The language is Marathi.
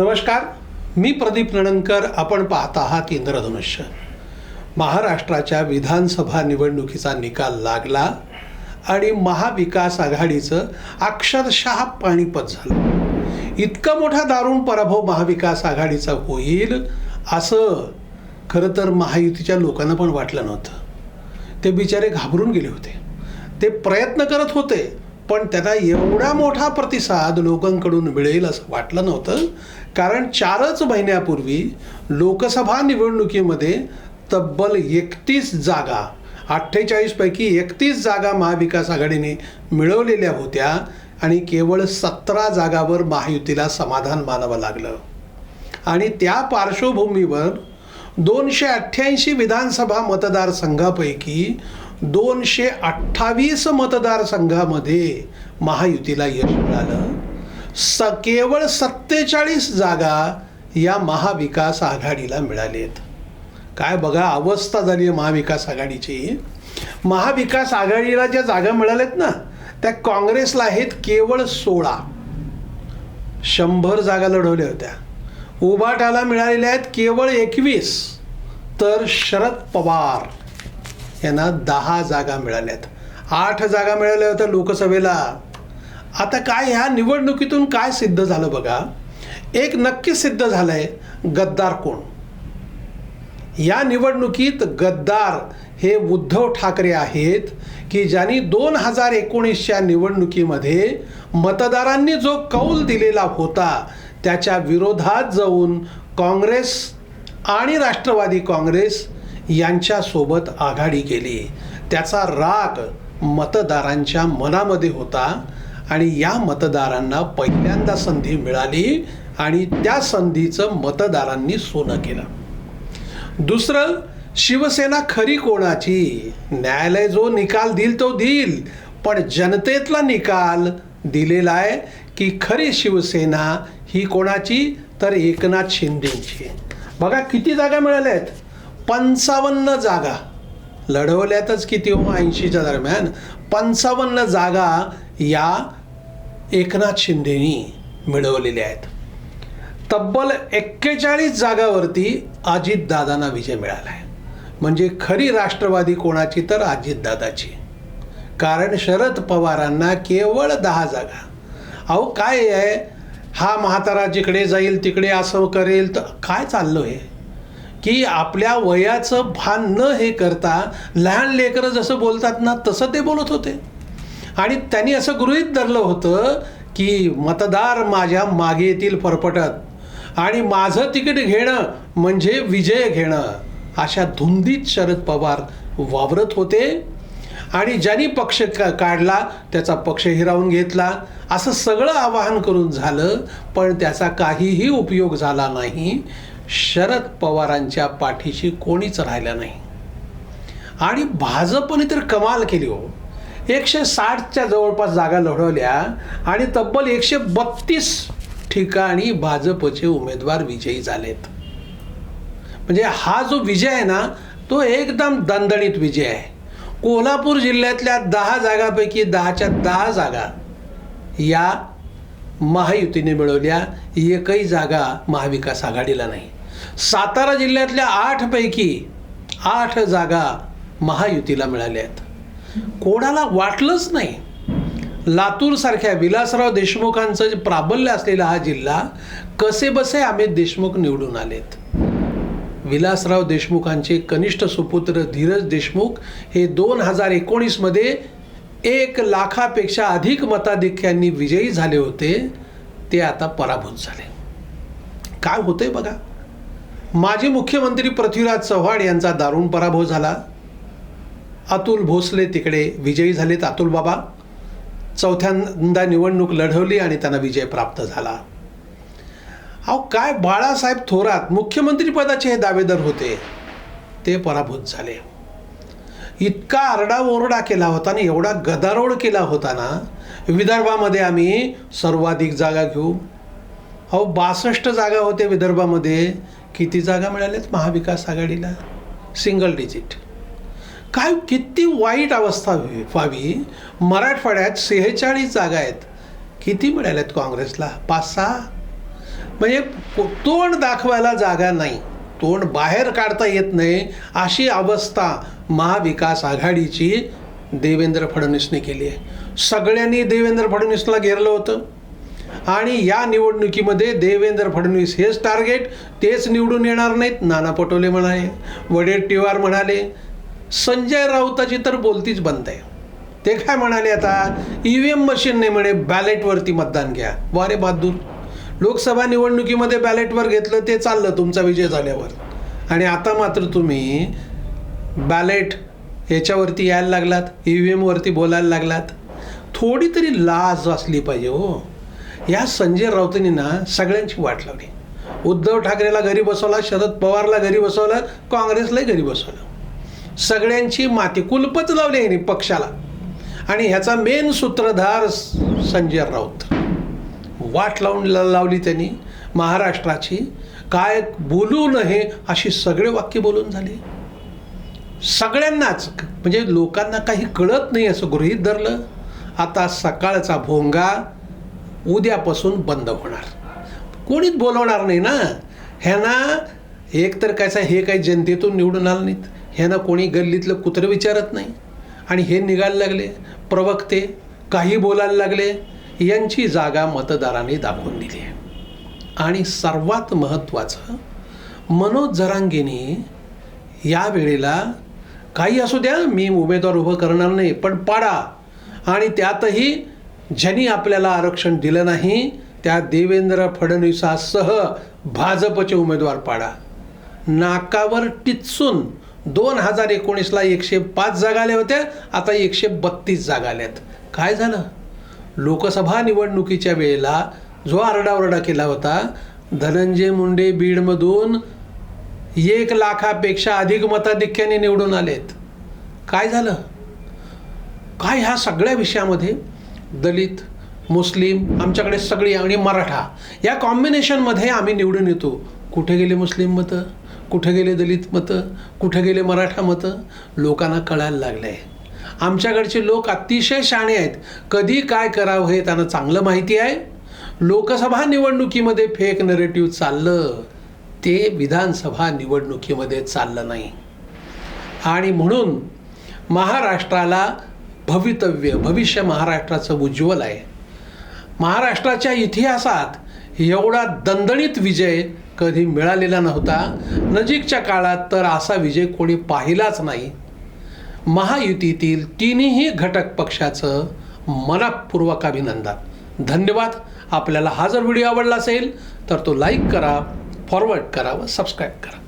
नमस्कार मी प्रदीप नणनकर आपण पाहत आहात इंद्रधनुष्य. महाराष्ट्राच्या विधानसभा निवडणुकीचा निकाल लागला आणि महाविकास आघाडीचं अक्षरशः पाणीपत झालं. इतका मोठा दारुण पराभव महाविकास आघाडीचा होईल असं खरं तर महायुतीच्या लोकांना पण वाटलं नव्हतं. ते बिचारे घाबरून गेले होते. ते प्रयत्न करत होते पण त्याचा एवढा मोठा प्रतिसाद लोकांकडून मिळेल असं वाटलं नव्हतं. कारण चारच महिन्यापूर्वी लोकसभा निवडणुकीमध्ये तब्बल एकतीस जागा अठ्ठेचाळीसपैकी एकतीस जागा महाविकास आघाडीने मिळवलेल्या होत्या आणि केवळ सतरा जागावर महायुतीला समाधान मानावं लागलं. आणि त्या पार्श्वभूमीवर दोनशे अठ्ठ्याऐंशी विधानसभा मतदारसंघापैकी दोनशे अठ्ठावीस मतदारसंघामध्ये महायुतीला यश मिळालं. स केवळ सत्तेचाळीस जागा या महाविकास आघाडीला मिळालेत. काय बघा अवस्था झाली आहे महाविकास आघाडीची. महाविकास आघाडीला ज्या जागा मिळाल्यात ना त्या काँग्रेसला आहेत केवळ सोळा. शंभर जागा लढवल्या होत्या. उभाटाला मिळालेल्या आहेत केवळ एकवीस. तर शरद पवार यांना दहा जागा मिळाल्यात. आठ जागा मिळाल्या होत्या लोकसभेला. आता काय ह्या निवडणुकीतून काय सिद्ध झालं बघा? एक नक्की सिद्ध झालं आहे गद्दार कोण? या निवडणुकीत गद्दार हे उद्धव ठाकरे आहेत की ज्यांनी दोन हजार एकोणीसच्या निवडणुकीमध्ये मतदारांनी जो कौल दिलेला होता त्याच्या विरोधात जाऊन काँग्रेस आणि राष्ट्रवादी काँग्रेस यांच्यासोबत आघाडी केली. त्याचा राग मतदारांच्या मनामध्ये होता आणि या मतदारांना पहिल्यांदा संधी मिळाली आणि त्या संधीचं मतदारांनी सोनं केलं. दुसरं शिवसेना खरी कोणाची? न्यायालय जो निकाल देईल तो देईल पण जनतेतला निकाल दिलेला आहे की खरी शिवसेना ही कोणाची? तर एकनाथ शिंदेची. बघा किती जागा मिळाल्या आहेत. पंचावन्न जागा. लढवल्यातच किती हो? ऐंशीच्या दरम्यान. पंचावन्न जागा या एकनाथ शिंदेनी मिळवलेल्या आहेत. तब्बल एक्केचाळीस जागावरती अजितदादांना विजय मिळाला आहे. म्हणजे खरी राष्ट्रवादी कोणाची तर अजितदादाची. कारण शरद पवारांना केवळ दहा जागा. अहो काय आहे? हा म्हातारा जिकडे जाईल तिकडे असं करेल तर काय चाललं आहे की आपल्या वयाचं भान न हे करता लहान लेकरं जसं बोलतात ना तसं ते बोलत होते. आणि त्यांनी असं गृहीत धरलं होतं की मतदार माझ्या मागे येतील फरफटत आणि माझं तिकीट घेणं म्हणजे विजय घेणं अशा धुंदीत शरद पवार वावरत होते. आणि ज्यांनी पक्ष का काढला त्याचा पक्ष हिरावून घेतला. असं सगळं आवाहन करून झालं पण त्याचा काहीही उपयोग झाला नाही. शरद पवारांच्या पाठीशी कोणीच राहिलं नाही. आणि भाजपने तर कमाल केली हो. एकशे साठच्या जवळपास जागा लढवल्या आणि तब्बल एकशे बत्तीस ठिकाणी भाजपचे उमेदवार विजयी झालेत. म्हणजे हा जो विजय आहे ना तो एकदम दणदणीत विजय आहे. कोल्हापूर जिल्ह्यातल्या दहा जागापैकी दहाच्या दहा जागा या महायुतीने मिळवल्या. एकही जागा महाविकास आघाडीला नाही. सातारा जिल्ह्यातल्या आठपैकी आठ जागा महायुतीला मिळाल्या आहेत. कोणाला वाटलंच नाही. लातूरसारख्या विलासराव देशमुखांचं जे प्राबल्य असलेला हा जिल्हा कसे बसे अमित देशमुख निवडून आलेत. विलासराव देशमुखांचे कनिष्ठ सुपुत्र धीरज देशमुख हे दोन हजार एकोणीसमध्ये एक लाखापेक्षा अधिक मताधिक्यांनी विजयी झाले होते ते आता पराभूत झाले. काय होतंय बघा. माजी मुख्यमंत्री पृथ्वीराज चव्हाण यांचा दारुण पराभव झाला. अतुल भोसले तिकडे विजयी झालेत अतुल बाबा. चौथ्यांदा निवडणूक लढवली आणि त्यांना विजय प्राप्त झाला. अहो काय बाळासाहेब थोरात मुख्यमंत्रीपदाचे हे दावेदार होते? ते पराभूत झाले. इतका आरडाओरडा केला होता आणि एवढा गदारोळ केला होता ना विदर्भामध्ये आम्ही सर्वाधिक जागा घेऊ. अहो बासष्ट जागा होत्या विदर्भामध्ये. किती जागा मिळाल्यात? महाविकास आघाडीला. सिंगल डिजिट काय किती वाईट अवस्था व्हावी- व्हावी? मराठवाड्यात सेहेचाळीस जागा आहेत. किती मिळाल्यात काँग्रेसला? पाच सहा? म्हणजे तोंड दाखवायला जागा नाही. तोंड बाहेर काढता येत नाही. अशी अवस्था महाविकास आघाडीची देवेंद्र फडणवीसने केली आहे. सगळ्यांनी देवेंद्र फडणवीसला घेरलं होतं. आणि या निवडणुकीमध्ये देवेंद्र फडणवीस हेच टार्गेट तेच निवडून येणार नाहीत. नाना पटोले म्हणाले वडेट्टीवार म्हणाले संजय राऊताची तर बोलतीच बंद आहे. ते काय म्हणाले आता? ई व्ही एम मशीनने म्हणे बॅलेटवरती मतदान घ्या. वारे बहादूर. लोकसभा निवडणुकीमध्ये बॅलेटवर घेतलं ते चाललं तुमचा विजय झाल्यावर. आणि आता मात्र तुम्ही बॅलेट याच्यावरती यायला लागलात ई व्ही एमवरती बोलायला लागलात. थोडी तरी लाज असली पाहिजे हो. या संजय राऊतांनी ना सगळ्यांची वाट लावली. उद्धव ठाकरेला घरी बसवला शरद पवारला घरी बसवलं काँग्रेसलाही घरी बसवलं. सगळ्यांची माती कुलपच लावली यांनी पक्षाला. आणि ह्याचा मेन सूत्रधार संजय राऊत. वाट लावून लावली त्यांनी. महाराष्ट्राची काय बोलू नये अशी सगळे वाक्य बोलून झाली. सगळ्यांनाच म्हणजे लोकांना काही कळत नाही असं गृहीत धरलं. आता सकाळचा भोंगा उद्यापासून बंद होणार. कोणीच बोलवणार नाही ना. ह्यांना एक तर कायचा हे काही जनतेतून निवडून आलं नाहीत. ह्यांना कोणी गल्लीतलं कुत्रं विचारत नाही. आणि हे निघायला लागले. प्रवक्ते काही बोलायला लागले. यांची जागा मतदारांनी दाखवून दिली आहे. आणि सर्वात महत्त्वाचं मनोज जरांगेने या वेळेला काही असू द्या मी उमेदवार उभं करणार नाही पण पाडा. आणि त्यातही ज्यांनी आपल्याला आरक्षण दिलं नाही त्या देवेंद्र फडणवीसासह भाजपचे उमेदवार पाडा. नाकावर टिचून दोन हजार एकोणीसला एकशे पाच जागा आल्या होत्या आता एकशे बत्तीस जागा आल्यात. काय झालं? लोकसभा निवडणुकीच्या वेळेला जो आरडाओरडा केला होता धनंजय मुंडे बीडमधून एक लाखापेक्षा अधिक मताधिक्याने निवडून आलेत. काय झालं? काय ह्या सगळ्या विषयामध्ये दलित मुस्लिम आमच्याकडे सगळी आणि मराठा. या कॉम्बिनेशनमध्ये आम्ही निवडून येतो. कुठे गेले मुस्लिम मतं? कुठे गेले दलित मतं? कुठे गेले मराठा मतं? लोकांना कळायला लागलं आहे आमच्याकडचे लोक अतिशय शाणे आहेत. कधी काय करावं हे त्यांना चांगलं माहिती आहे. लोकसभा निवडणुकीमध्ये फेक नरेटिव्ह चाललं. ते विधानसभा निवडणुकीमध्ये चाललं नाही. आणि म्हणून महाराष्ट्राला भवितव्य भविष्य महाराष्ट्राचं उज्ज्वल आहे. महाराष्ट्राच्या इतिहासात एवढा दणदणीत विजय कधी मिळालेला नव्हता. नजीकच्या काळात तर असा विजय कोणी पाहिलाच नाही. महायुतीतील तिन्ही घटक पक्षाचं मनपूर्वक अभिनंदन. धन्यवाद. आपल्याला हा जर व्हिडिओ आवडला असेल तर तो लाईक करा फॉरवर्ड करा व सबस्क्राईब करा.